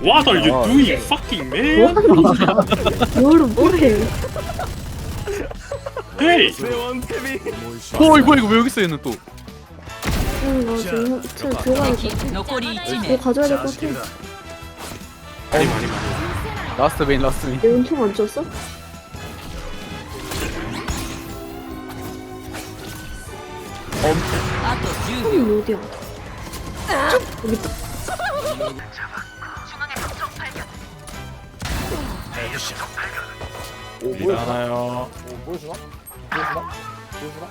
What are you 아, doing, fucking man? 뭐를 뭐해? Hey! 어 이거 이거 왜 여기 있어 얘는 또 응, 나 지금 차 들어가야 돼. 残り1 뭐 名 가져야 될 것 같아. 많이 많이 많이. 라스트 메인 라스트 메인 내 은총 안 줬어?あと10秒 형이 어디야? 여기 있다. 일어나요. 보여주나? 보여주나? 보여주나?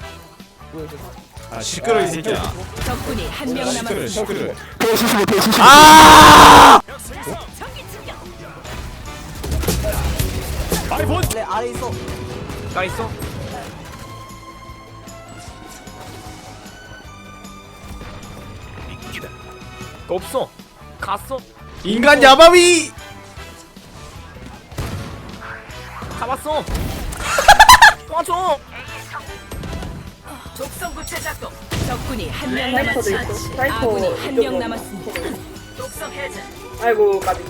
보여주나? 아 시끄러 이 새끼야 적군이 한 명 시끄러 남았습니다. 시끄러 내 아래 있어. 가 있어 없어. 갔어. 인간 야바위 잡았어. 도와줘. 독성 제작도 적군이 한 명 사이퍼도 남았습니다. 있어. 사이퍼 아군이 한 명 이쪽으로. 남았습니다. 독성 해제. 아이고 까비.